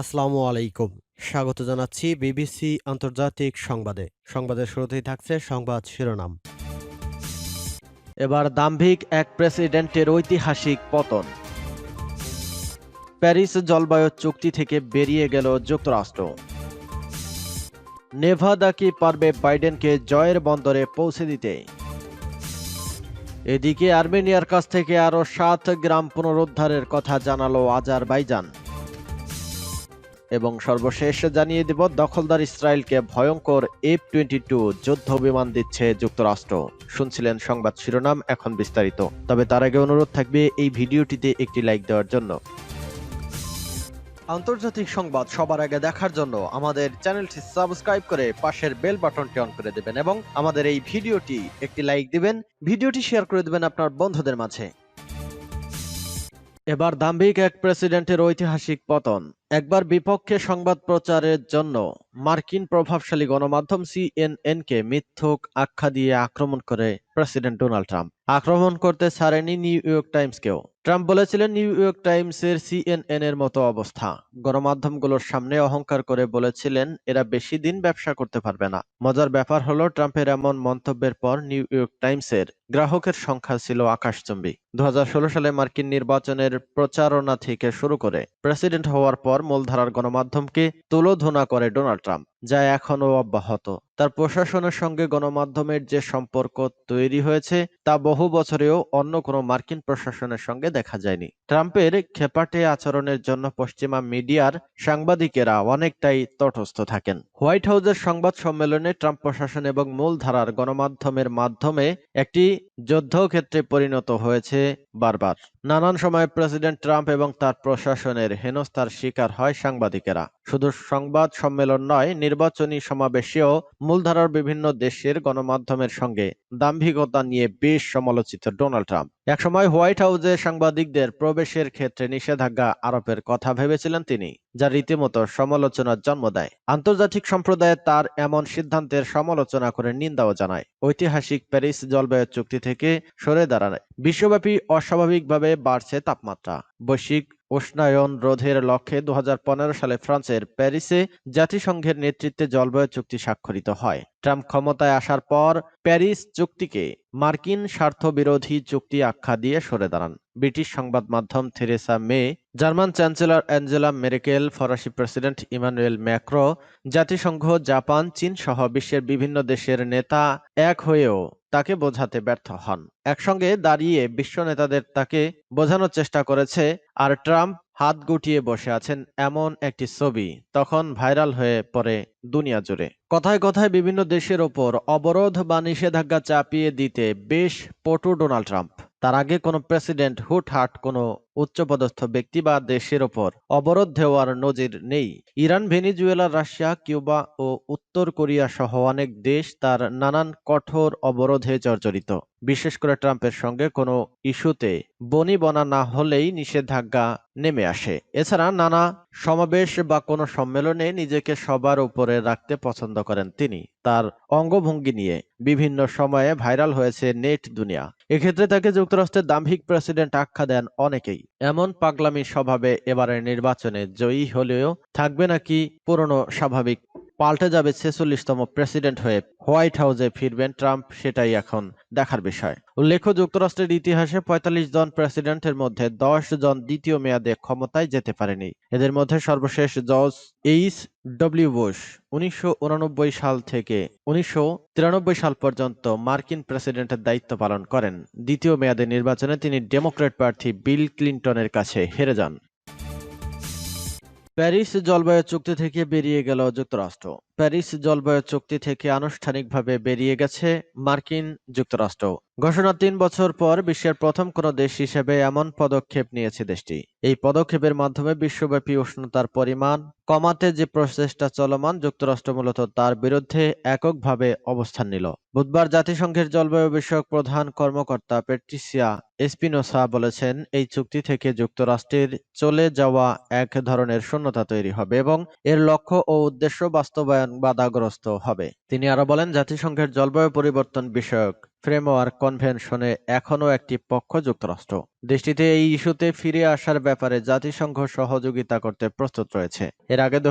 আসসালামু আলাইকুম। স্বাগত জানাচ্ছি বিবিসি আন্তর্জাতিক সংবাদে। সংবাদের শুরুতেই থাকছে সংবাদ শিরোনাম। এবার দাম্ভিক এক প্রেসিডেন্টের ঐতিহাসিক পতন। প্যারিস জলবায়ু চুক্তি থেকে বেরিয়ে গেল যুক্তরাষ্ট্র। নেভাদা কি পারবে বাইডেনকে জয়ের বন্দরে পৌঁছে দিতে? এদিকে আর্মেনিয়ার কাছ থেকে আরও সাত গ্রাম পুনরুদ্ধারের কথা জানালো আজারবাইজান। এবং সর্বশেষ জানিয়ে দেব, দখলদার ইসরায়েলকে ভয়ঙ্কর এফ টোয়েন্টি টু যুদ্ধ বিমান দিচ্ছে যুক্তরাষ্ট্র। শুনছিলেন সংবাদ শিরোনাম, এখন বিস্তারিত। তবে তার আগে অনুরোধ থাকবে এই ভিডিওটিতে একটি লাইক দেওয়ার জন্য। আন্তর্জাতিক সংবাদ সবার আগে দেখার জন্য আমাদের চ্যানেলটি সাবস্ক্রাইব করে পাশের বেল বাটনটি অন করে দেবেন এবং আমাদের এই ভিডিওটি একটি লাইক দিবেন, ভিডিওটি শেয়ার করে দেবেন আপনার বন্ধুদের মাঝে। এবার দাম্ভিক এক প্রেসিডেন্টের ঐতিহাসিক পতন। একবার বিপক্ষে সংবাদ প্রচারের জন্য মার্কিন প্রভাবশালী গণমাধ্যম সিএনএনকে মিথ্যুক আখ্যা দিয়ে আক্রমণ করে প্রেসিডেন্ট ডোনাল্ড ট্রাম্প। আক্রমণ করতে ছাড়েনি নিউ ইয়র্ক টাইমসকেও। ট্রাম্প বলেছিলেন নিউ ইয়র্ক টাইমসের সিএনএন এর মতো অবস্থা। গণমাধ্যমগুলোর সামনে অহংকার করে বলেছিলেন, এরা বেশি দিন ব্যবসা করতে পারবে না। মজার ব্যাপার হলো, ট্রাম্পের এমন মন্তব্যের পর নিউ ইয়র্ক টাইমসের গ্রাহকের সংখ্যা ছিল আকাশচুম্বী। দু হাজার ষোলো সালে মার্কিন নির্বাচনের প্রচারণা থেকে শুরু করে প্রেসিডেন্ট হওয়ার পর মূলধারার গণমাধ্যমকে তুলোধনা করে ডোনাল্ড ট্রাম্প। যা এখনও অব্যাহত। তার প্রশাসনের সঙ্গে গণমাধ্যমের যে সম্পর্ক তৈরি হয়েছে, তা বহু বছরেও অন্য কোনো মার্কিন প্রশাসনের সঙ্গে দেখা যায়নি। ট্রাম্পের খেপাটে আচরণের জন্য পশ্চিমা মিডিয়ার সাংবাদিকেরা অনেকটাই তটস্থ থাকেন। হোয়াইট হাউসের সংবাদ সম্মেলনে ট্রাম্প প্রশাসন এবং মূলধারার গণমাধ্যমের মাধ্যমে একটি যুদ্ধক্ষেত্রে পরিণত হয়েছে বারবার। নানান সময় প্রেসিডেন্ট ট্রাম্প এবং তার প্রশাসনের হেনস্থার শিকার হয় সাংবাদিকেরা। শুধু সংবাদ সম্মেলন নয়, নির্বাচনী সমাবেশেও মূলধারার বিভিন্ন দেশের গণমাধ্যমের সঙ্গে দাম্ভিকতা নিয়ে বেশ সমালোচিত ডোনাল্ড ট্রাম্প। একসময় হোয়াইট হাউসে সাংবাদিকদের প্রবেশের ক্ষেত্রে নিষেধাজ্ঞা আরোপের কথা ভেবেছিলেন তিনি, যা রীতিমতো সমালোচনার জন্ম দেয়। আন্তর্জাতিক সম্প্রদায় তার এমন সিদ্ধান্তের সমালোচনা করে নিন্দাও জানায়। ঐতিহাসিক প্যারিস জলবায়ু চুক্তি থেকে সরে দাঁড়ায়। বিশ্বব্যাপী অস্বাভাবিকভাবে বাড়ছে তাপমাত্রা। বৈশ্বিক উষ্ণায়ন রোধের লক্ষ্যে দু হাজার পনেরো সালে ফ্রান্সের প্যারিসে জাতিসংঘের নেতৃত্বে জলবায়ু চুক্তি স্বাক্ষরিত হয়। ট্রাম্প ক্ষমতায় আসার পর প্যারিস চুক্তিকে মার্কিন স্বার্থ বিরোধী চুক্তি আখ্যা দিয়ে সরে দাঁড়ান। ব্রিটিশ সংবাদ মাধ্যম Theresa May, German chancellor Angela Merkel, ফরাসি প্রেসিডেন্ট ইমানুয়েল ম্যাক্রো, জাতিসংঘ, জাপান, চীন সহ বিশ্বের বিভিন্ন দেশের নেতা এক হয়েও তাকে বোঝাতে ব্যর্থ হন। একসঙ্গে দাঁড়িয়ে বিশ্ব নেতাদের তাকে বোঝানোর চেষ্টা করেছে আর ট্রাম্প হাত গুটিয়ে বসে আছেন এমন একটি ছবি, তখন ভাইরাল হয়ে পড়ে দুনিয়া জুড়ে। কথায় কথায় বিভিন্ন দেশের ওপর অবরোধ বা নিষেধাজ্ঞা চাপিয়ে দিতে বেশ পটু ডোনাল্ড ট্রাম্প। তার আগে কোনো প্রেসিডেন্ট হুটহাট কোনো উচ্চপদস্থ ব্যক্তি বা দেশের ওপর অবরোধ দেওয়ার নজির নেই। ইরান, ভেনিজুয়েলা, রাশিয়া, কিউবা ও উত্তর কোরিয়া সহ অনেক দেশ তার নানান কঠোর অবরোধে জর্জরিত। বিশেষ করে ট্রাম্পের সঙ্গে কোনো ইস্যুতে বনি বনা না হলেই নিষেধাজ্ঞা নেমে আসে। এছাড়া নানা সমাবেশ বা কোনো সম্মেলনে নিজেকে সবার উপরে রাখতে পছন্দ করেন তিনি। তার অঙ্গভঙ্গি নিয়ে বিভিন্ন সময়ে ভাইরাল হয়েছে নেট দুনিয়া। এক্ষেত্রে তাকে যুক্তরাষ্ট্রের দাম্ভিক প্রেসিডেন্ট আখ্যা দেন অনেকেই। এমন পাগলামি স্বভাবে এবারের নির্বাচনে জয়ী হলেও থাকবে নাকি পুরনো স্বাভাবিক পাল্টে যাবে ছেচল্লিশতম প্রেসিডেন্ট হয়ে হোয়াইট হাউসে ফিরবেন ট্রাম্প, সেটাই এখন দেখার বিষয়। উল্লেখ্য, যুক্তরাষ্ট্রের ইতিহাসে পঁয়তাল্লিশ জন প্রেসিডেন্টের মধ্যে দশ জন দ্বিতীয় মেয়াদে ক্ষমতায় যেতে পারেনি। এদের মধ্যে সর্বশেষ জর্জ এইচ ডব্লিউ বুশ উনিশশো সাল থেকে উনিশশো তিরানব্বই সাল পর্যন্ত মার্কিন প্রেসিডেন্টের দায়িত্ব পালন করেন। দ্বিতীয় মেয়াদে নির্বাচনে তিনি ডেমোক্র্যাট প্রার্থী বিল ক্লিন্টনের কাছে হেরে যান। প্যারিস জলবায়ু চুক্তি থেকে বেরিয়ে গেল যুক্তরাষ্ট্র। প্যারিস জলবায়ু চুক্তি থেকে আনুষ্ঠানিকভাবে বেরিয়ে গেছে মার্কিন যুক্তরাষ্ট্র। ঘোষণা তিন বছর পর বিশ্বের প্রথম কোনো দেশ হিসেবে এমন পদক্ষেপ নিয়েছে দেশটি। এই পদক্ষেপের মাধ্যমে বিশ্বব্যাপী উষ্ণতার পরিমাণ কমাতে যে প্রচেষ্টা চলমান, যুক্তরাষ্ট্র মূলত তার বিরুদ্ধে এককভাবে অবস্থান নিল। বুধবার জাতিসংঘের জলবায়ু বিষয়ক প্রধান কর্মকর্তা পেট্রিসিয়া এসপিনোসা বলেছেন, এই চুক্তি থেকে যুক্তরাষ্ট্রের চলে যাওয়া এক ধরনের শূন্যতা তৈরি হবে এবং এর লক্ষ্য ও উদ্দেশ্য বাস্তবায়ন বাধাগ্রস্ত হবে। তিনি আরও বলেন, জাতিসংঘের জলবায়ু পরিবর্তন বিষয়ক ফ্রেমওয়ার্ক কনভেনশনে এখনও একটি পক্ষ যুক্তরাষ্ট্র। দেশটিতে এই ইস্যুতে ফিরে আসার ব্যাপারে জাতিসংঘ সহযোগিতা করতে প্রস্তুত রয়েছে। এর আগে দু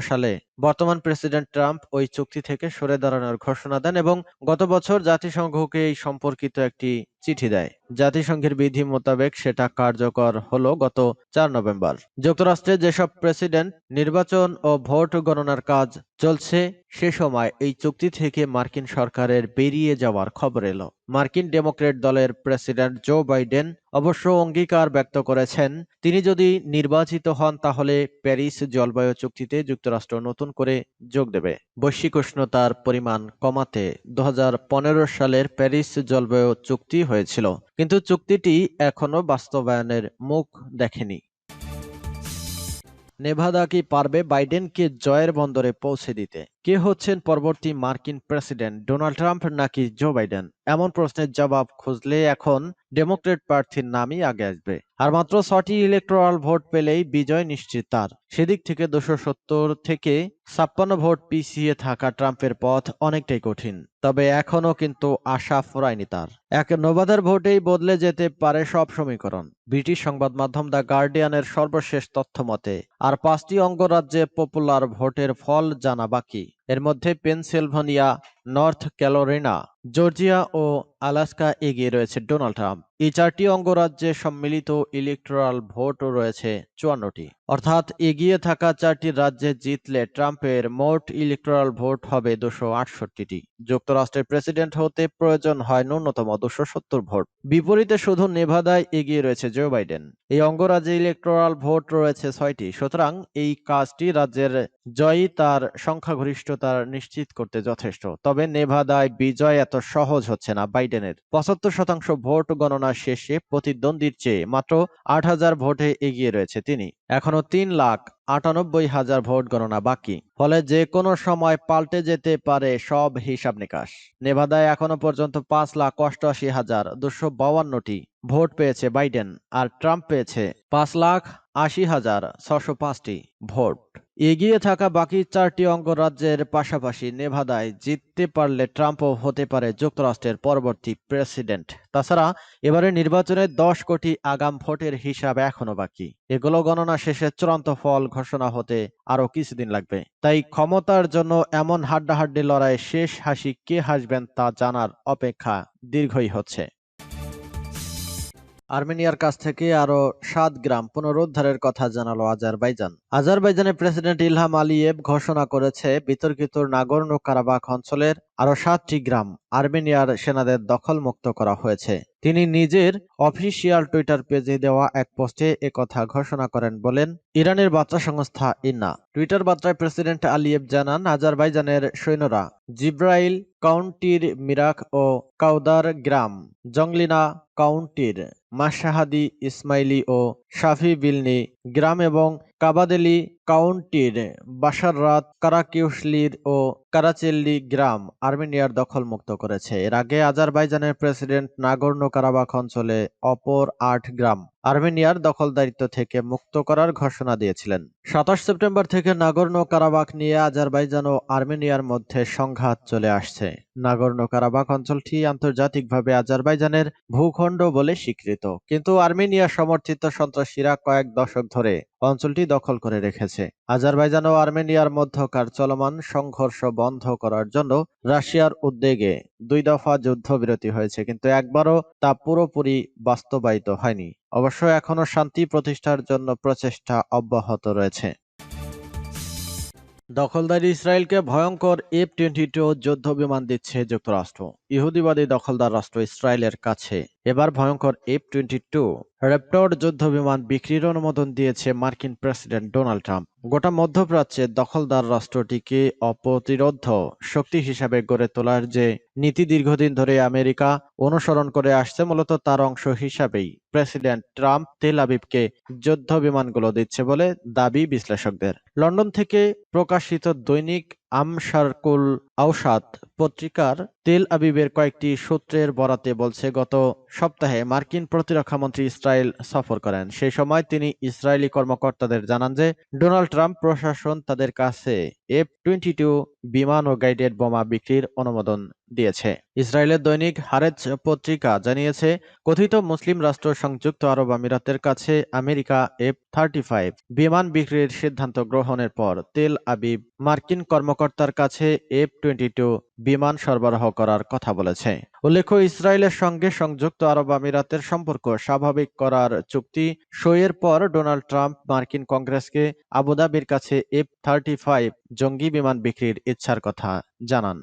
সালে বর্তমান প্রেসিডেন্ট ট্রাম্প ওই চুক্তি থেকে সরে দাঁড়ানোর ঘোষণা দেন এবং গত বছর জাতিসংঘকে এই সম্পর্কিত একটি চিঠি দেয়। জাতিসংঘের বিধি মোতাবেক সেটা কার্যকর হলো গত চার নভেম্বর। যুক্তরাষ্ট্রে যেসব প্রেসিডেন্ট, নির্বাচন ও ভোট গণনার কাজ চলছে। সে সময় এই চুক্তি থেকে মার্কিন সরকারের বেরিয়ে যাওয়ার খবর এলো। মার্কিন ডেমোক্রেট দলের প্রেসিডেন্ট জো বাইডেন অবশ্য অঙ্গীকার ব্যক্ত করেছেন, তিনি যদি নির্বাচিত হন তাহলে প্যারিস জলবায়ু চুক্তিতে যুক্তরাষ্ট্র নতুন করে যোগ দেবে। বৈশ্বিক উষ্ণতার পরিমাণ কমাতে দু হাজার পনেরো সালের প্যারিস জলবায়ু চুক্তি হয়েছিল, কিন্তু চুক্তিটি এখনও বাস্তবায়নের মুখ দেখেনি। নেভাদা কি পারবে বাইডেনকে জয়ের বন্দরে পৌঁছে দিতে? কে হচ্ছেন পরবর্তী মার্কিন প্রেসিডেন্ট ডোনাল্ড ট্রাম্প নাকি জো বাইডেন? এমন প্রশ্নের জবাব খুঁজলে এখন ডেমোক্রেট প্রার্থীর নামই আগে আসবে। আর মাত্র ছটি ইলেকট্রাল ভোট পেলেই বিজয় নিশ্চিত তার। সেদিক থেকে দুশো সত্তর থেকে ছাপ্পান্ন ভোট পিছিয়ে থাকা ট্রাম্পের পথ অনেকটাই কঠিন, তবে এখনও কিন্তু আশা ফুরায়নি তার। এক নোবাদার ভোটেই বদলে যেতে পারে সব সমীকরণ। ব্রিটিশ সংবাদ মাধ্যম দ্য গার্ডিয়ানের সর্বশেষ তথ্য মতে আর পাঁচটি অঙ্গরাজ্যে পপুলার ভোটের ফল জানা বাকি। এর মধ্যে পেনসিলভানিয়া নর্থ ক্যালোরিনা জর্জিয়া ও আলাস্কা এগিয়ে রয়েছে ডোনাল্ড ট্রাম্প। এই চারটি অঙ্গরাজ্যে সম্মিলিত ইলেকট্রাল ভোট রয়েছে চুয়ান্নটি। অর্থাৎ এগিয়ে থাকা চারটি রাজ্যে জিতলে ট্রাম্পের মোট ইলেকট্রাল ভোট হবে দুশো আটষট্টিটি। যুক্তরাষ্ট্রের প্রেসিডেন্ট হতে প্রয়োজন হয় ন্যূনতম দুশো সত্তর ভোট। বিপরীতে শুধু নেভাদায় এগিয়ে রয়েছে জো বাইডেন। এই অঙ্গরাজ্যে ইলেকট্রাল ভোট রয়েছে ছয়টি। সুতরাং এই কাজটি রাজ্যের জয়ী তার সংখ্যাগরিষ্ঠতা নিশ্চিত করতে যথেষ্ট। তবে নেভাদায় বিজয় এত সহজ হচ্ছে না বাইডেনের। পঁচাত্তর শতাংশ ভোট গণনা শেষে প্রতিদ্বন্দ্বীর চেয়ে মাত্র আট হাজার ভোটে এগিয়ে রয়েছে তিনি। এখনও তিন লাখ আটানব্বই হাজার ভোট গণনা বাকি। ফলে যে কোনো সময় পাল্টে যেতে পারে সব হিসাব নিকাশ। নেভাদায় এখনও পর্যন্ত পাঁচ লাখ অষ্টআশি হাজার দুশো বাউান্নটি ভোট পেয়েছে বাইডেন, আর ট্রাম্প পেয়েছে পাঁচ লাখ আশি হাজার ছশো পাঁচটি ভোট। এগিয়ে থাকা বাকি চারটি অঙ্গরাজ্যের পাশাপাশি নেভাদায় জিততে পারলে ট্রাম্পও হতে পারে যুক্তরাষ্ট্রের পরবর্তী প্রেসিডেন্ট। তাছাড়া এবারে নির্বাচনে দশ কোটি আগাম ভোটের হিসাব এখনও বাকি। এগুলো গণনা শেষে চূড়ান্ত ফল ঘোষণা হতে আরও কিছুদিন লাগবে। তাই ক্ষমতার জন্য এমন হাড্ডাহাড্ডি লড়াই শেষ হাসি কে হাসবেন তা জানার অপেক্ষা দীর্ঘই হচ্ছে। আর্মেনিয়ার কাছ থেকে আরও সাত গ্রাম পুনরুদ্ধারের কথা জানালো আজারবাইজান। আজারবাইজানের প্রেসিডেন্ট ইলহাম আলিয়েভ ঘোষণা করেছে, বিতর্কিত নাগর্নো কারাবাখ অঞ্চলের আরও সাতটি গ্রাম আর্মেনিয়ার সেনাদের দখল মুক্ত করা হয়েছে। তিনি নিজের অফিসিয়াল টুইটার পেজে দেওয়া এক পোস্টে একথা ঘোষণা করেন বলেন, ইরানের বার্তা সংস্থা ইন্না। টুইটার বার্তায় প্রেসিডেন্ট আলিয়েভ জানান, আজারবাইজানের সৈন্যরা জিব্রাইল কাউন্টির মিরাক ও কাউদার গ্রাম জংলিনা কাউন্টির মাশাহাদি ইসমাইলি ও শাফি বিলনি গ্রাম এবং কাবাদেলি কাউন্টির বাসাররাত কারাকিউসলির ও কারাচেল্লি গ্রাম আর্মেনিয়ার দখলমুক্ত করেছে। এর আগে আজারবাইজানের প্রেসিডেন্ট নাগর্নো কারাবাখ অঞ্চলে অপর আট গ্রাম আর্মেনিয়ার দখলদারিত্ব থেকে মুক্ত করার ঘোষণা দিয়েছিলেন। সাতাশ সেপ্টেম্বর থেকে নাগর্নো কারাবাখ নিয়ে আজারবাইজান ও আর্মেনিয়ার মধ্যে সংঘাত চলে আসছে। নাগর্নো কারাবাখ অঞ্চলটি আন্তর্জাতিকভাবে আজারবাইজানের ভূখণ্ড বলে স্বীকৃত। কিন্তু আর্মেনিয়া সমর্থিত সন্ত্রাসীরা কয়েক দশক ধরে অঞ্চলটি দখল করে রেখেছে। আজারবাইজান ও আর্মেনিয়ার মধ্যকার চলমান সংঘর্ষ বন্ধ করার জন্য রাশিয়ার উদ্যোগে দুই দফা যুদ্ধবিরতি হয়েছে, কিন্তু একবারও তা পুরোপুরি বাস্তবায়িত হয়নি। অবশ্য এখনও শান্তি প্রতিষ্ঠার জন্য প্রচেষ্টা অব্যাহত রয়েছে। দখলদার ইসরায়েলকে ভয়ঙ্কর এফ টোয়েন্টি টু যুদ্ধ বিমান দিচ্ছে যুক্তরাষ্ট্র। ইহুদিবাদী দখলদার রাষ্ট্র ইসরায়েলের কাছে। এবার ভয়ঙ্কর এফ টোয়েন্টি টু র্যাপটর যুদ্ধ বিমান বিক্রির অনুমোদন দিয়েছে মার্কিন প্রেসিডেন্ট ডোনাল্ড ট্রাম্প। গোটা মধ্যপ্রাচ্যে দখলদার রাষ্ট্রটিকে অপ্রতিরোধ শক্তি হিসাবে গড়ে তোলার যে নীতি দীর্ঘদিন ধরে আমেরিকা অনুসরণ করে আসছে মূলত তার অংশ হিসাবেই। প্রেসিডেন্ট ট্রাম্প তেল আবিবকে যুদ্ধ বিমানগুলো দিচ্ছে বলে দাবি বিশ্লেষকদের। লন্ডন থেকে প্রকাশিত দৈনিক আমসারকুল আওসাত পত্রিকার তেল আবিবের কয়েকটি সূত্রের বরাতে বলছে গত সপ্তাহে মার্কিন প্রতিরক্ষামন্ত্রী ইসরায়েল সফর করেন। সেই সময় তিনি ইসরায়েলি কর্মকর্তাদের জানান যে, ডোনাল্ড ট্রাম্প প্রশাসন তাদের কাছে এফ টোয়েন্টি টু বিমান ও গাইডেড বোমা বিক্রির অনুমোদন দিয়েছে। ইসরায়েলের দৈনিক হারেজ পত্রিকা জানিয়েছে, কথিত মুসলিম রাষ্ট্র সংযুক্ত আরব আমিরাতের কাছে আমেরিকা এফ থার্টি ফাইভ বিমান বিক্রির সিদ্ধান্ত গ্রহণের পর তেল আবিব মার্কিন কর্মকর্তার কাছে এফ টোয়েন্টি টু বিমান সরবরাহ করার কথা বলেছে। উল্লেখ্য, ইসরায়েলের সঙ্গে সংযুক্ত আরব আমিরাতের সম্পর্ক স্বাভাবিক করার চুক্তি সইয়ের পর ডোনাল্ড ট্রাম্প মার্কিন কংগ্রেসকে আবুধাবির কাছে এফ থার্টি ফাইভ জঙ্গি বিমান বিক্রির ইচ্ছার কথা জানান।